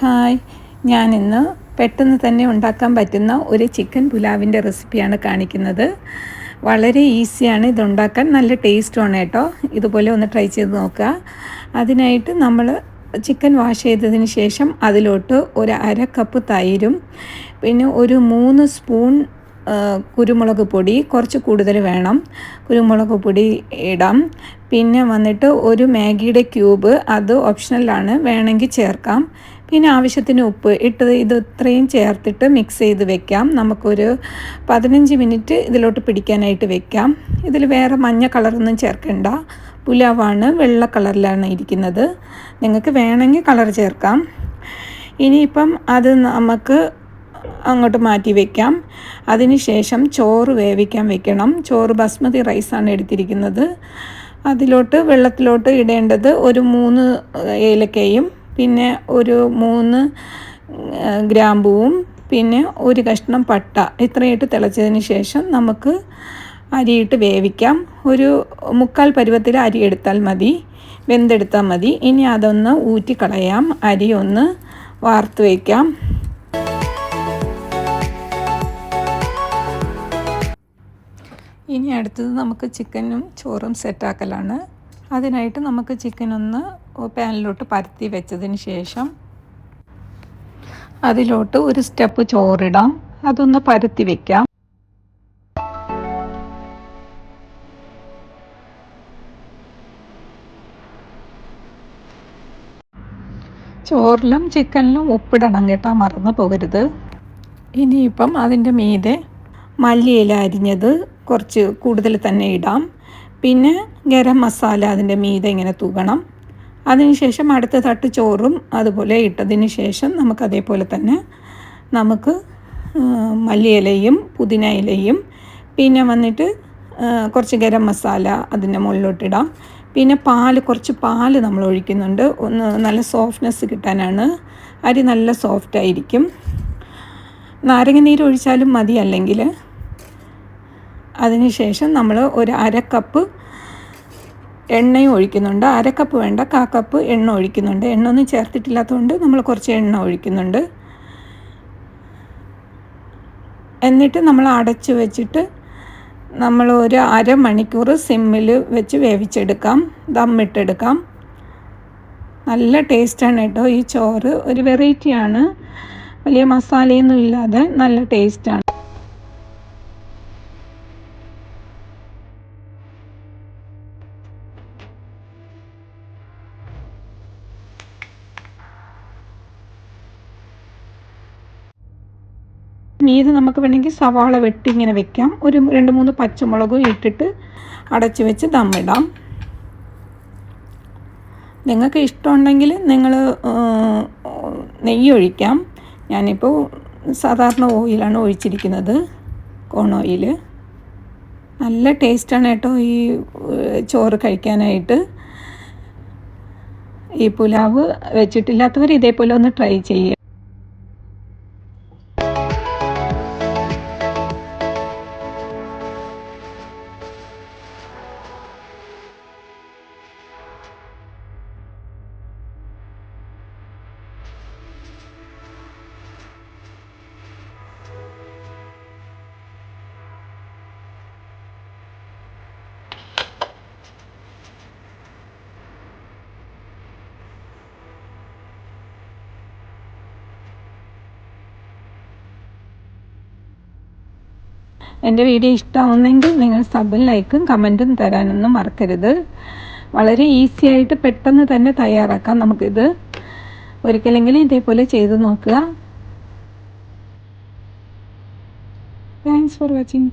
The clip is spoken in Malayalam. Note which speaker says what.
Speaker 1: ഹായ്. ഞാൻ ഇന്ന് പെട്ടെന്ന് തന്നെ ഉണ്ടാക്കാൻ പറ്റുന്ന ഒരു ചിക്കൻ പുലാവിന്റെ റെസിപ്പിയാണ് കാണിക്കുന്നത്. വളരെ ഈസിയാണ് ഇതുണ്ടാക്കാൻ. നല്ല ടേസ്റ്റുമാണ് കേട്ടോ. ഇതുപോലെ ഒന്ന് ട്രൈ ചെയ്ത് നോക്കുക. അതിനായിട്ട് നമ്മൾ ചിക്കൻ വാഷ് ചെയ്തതിന് ശേഷം അതിലോട്ട് ഒരു അര കപ്പ് തൈരും പിന്നെ ഒരു മൂന്ന് സ്പൂൺ കുരുമുളക് പൊടി കുറച്ച് കൂടുതൽ വേണം. കുരുമുളക് പൊടി ഇടാം. പിന്നെ വന്നിട്ട് ഒരു മാഗിയുടെ ക്യൂബ് അത് ഓപ്ഷണലാണ്. വേണമെങ്കിൽ ചേർക്കാം. പിന്നെ ആവശ്യത്തിന് ഉപ്പ് ഇട്ട് ഇത് ഇത്രയും ചേർത്തിട്ട് മിക്സ് ചെയ്ത് വെക്കാം. നമുക്കൊരു പതിനഞ്ച് മിനിറ്റ് ഇതിലോട്ട് പിടിക്കാനായിട്ട് വെക്കാം. ഇതിൽ വേറെ മഞ്ഞ കളറൊന്നും ചേർക്കണ്ട. പുലാവാണ് വെള്ള കളറിലാണ് ഇരിക്കുന്നത്. നിങ്ങൾക്ക് വേണമെങ്കിൽ കളർ ചേർക്കാം. ഇനിയിപ്പം അത് നമുക്ക് അങ്ങോട്ട് മാറ്റി വെക്കാം. അതിനുശേഷം ചോറ് വേവിക്കാൻ വെക്കണം. ചോറ് ബസ്മതി റൈസാണ് എടുത്തിരിക്കുന്നത്. അതിലോട്ട് വെള്ളത്തിലോട്ട് ഇടേണ്ടത് ഒരു മൂന്ന് ഏലക്കയും പിന്നെ ഒരു മൂന്ന് ഗ്രാമ്പൂവും പിന്നെ ഒരു കഷ്ണം പട്ട. ഇത്രയിട്ട് തിളച്ചതിന് ശേഷം നമുക്ക് അരിയിട്ട് വേവിക്കാം. ഒരു മുക്കാൽ പരുവത്തിൽ അരി എടുത്താൽ മതി. വെന്തെടുത്താൽ മതി. ഇനി അതൊന്ന് ഊറ്റിക്കളയാം അരി ഒന്ന് വാർത്ത് വയ്ക്കാം. ഇനി അടുത്തത് നമുക്ക് ചിക്കനും ചോറും സെറ്റാക്കലാണ് അതിനായിട്ട് നമുക്ക് ചിക്കൻ ഒന്ന് പാനിലോട്ട് പരത്തി വെച്ചതിന് ശേഷം അതിലോട്ട് ഒരു സ്റ്റെപ്പ് ചോറിടാം. അതൊന്ന് പരത്തി വെക്കാം. ചോറിലും ചിക്കനിലും ഉപ്പിടണം കേട്ടോ മറന്നു പോകരുത്. ഇനിയിപ്പം അതിന്റെ മീതെ മല്ലിയില അരിഞ്ഞത് കുറച്ച് കൂടുതൽ തന്നെ ഇടാം. പിന്നെ ഗരം മസാല അതിന്റെ മീതെ ഇങ്ങനെ തൂകണം. അതിനുശേഷം അടുത്ത തട്ട് ചോറും അതുപോലെ ഇട്ടതിന് ശേഷം നമുക്ക് അതേപോലെ തന്നെ നമുക്ക് മല്ലിയിലയും പുതിന ഇലയും പിന്നെ വന്നിട്ട് കുറച്ച് ഗരം മസാല അതിന്റെ മുകളിലോട്ടിടാം പിന്നെ പാൽ കുറച്ച് പാൽ നമ്മൾ ഒഴിക്കുന്നുണ്ട്. ഒന്ന് നല്ല സോഫ്റ്റ്നെസ് കിട്ടാനാണ്. അരി നല്ല സോഫ്റ്റ് ആയിരിക്കും. നാരങ്ങ നീര് ഒഴിച്ചാലും മതി അല്ലെങ്കിൽ അതിനുശേഷം നമ്മൾ ഒരു അര കപ്പ് എണ്ണയും ഒഴിക്കുന്നുണ്ട്. അരക്കപ്പ് കപ്പ് വേണ്ട കാ കപ്പ് എണ്ണ ഒഴിക്കുന്നുണ്ട്. എണ്ണ ഒന്നും ചേർത്തിട്ടില്ലാത്തതുകൊണ്ട് നമ്മൾ കുറച്ച് എണ്ണ ഒഴിക്കുന്നുണ്ട്. എന്നിട്ട് നമ്മൾ അടച്ച് വെച്ചിട്ട് നമ്മൾ ഒരു അരമണിക്കൂർ സിമ്മിൽ വെച്ച് വേവിച്ചെടുക്കാം. ദമ്മിട്ടെടുക്കാം നല്ല ടേസ്റ്റാണ് കേട്ടോ ഈ ചോറ്. ഒരു വെറൈറ്റിയാണ്. വലിയ മസാലയൊന്നും ഇല്ലാതെ നല്ല ടേസ്റ്റാണ്. മീത് നമുക്ക് വേണമെങ്കിൽ സവാള വെട്ടി ഇങ്ങനെ വെക്കാം. ഒരു രണ്ട് മൂന്ന് പച്ചമുളകും ഇട്ടിട്ട് അടച്ചു വെച്ച് ദമ്മിടാം നിങ്ങൾക്ക് ഇഷ്ടമുണ്ടെങ്കിൽ നിങ്ങൾ നെയ്യ് ഒഴിക്കാം. ഞാനിപ്പോൾ സാധാരണ ഓയിലാണ് ഒഴിച്ചിരിക്കുന്നത് കോൺ ഓയിൽ. നല്ല ടേസ്റ്റാണ് കേട്ടോ ഈ ചോറ് കഴിക്കാനായിട്ട്. ഈ പുലാവ് വെച്ചിട്ടില്ലാത്തവർ ഇതേപോലെ ഒന്ന് ട്രൈ ചെയ്യുക എന്റെ വീഡിയോ ഇഷ്ടമാവുന്നെങ്കിൽ നിങ്ങൾ സബും ലൈക്കും കമന്റും തരാനൊന്നും മറക്കരുത്. വളരെ ഈസി ആയിട്ട് പെട്ടെന്ന് തന്നെ തയ്യാറാക്കാം നമുക്കിത്. ഒരിക്കലെങ്കിലും ഇതേപോലെ ചെയ്ത് നോക്കുക. Thanks for watching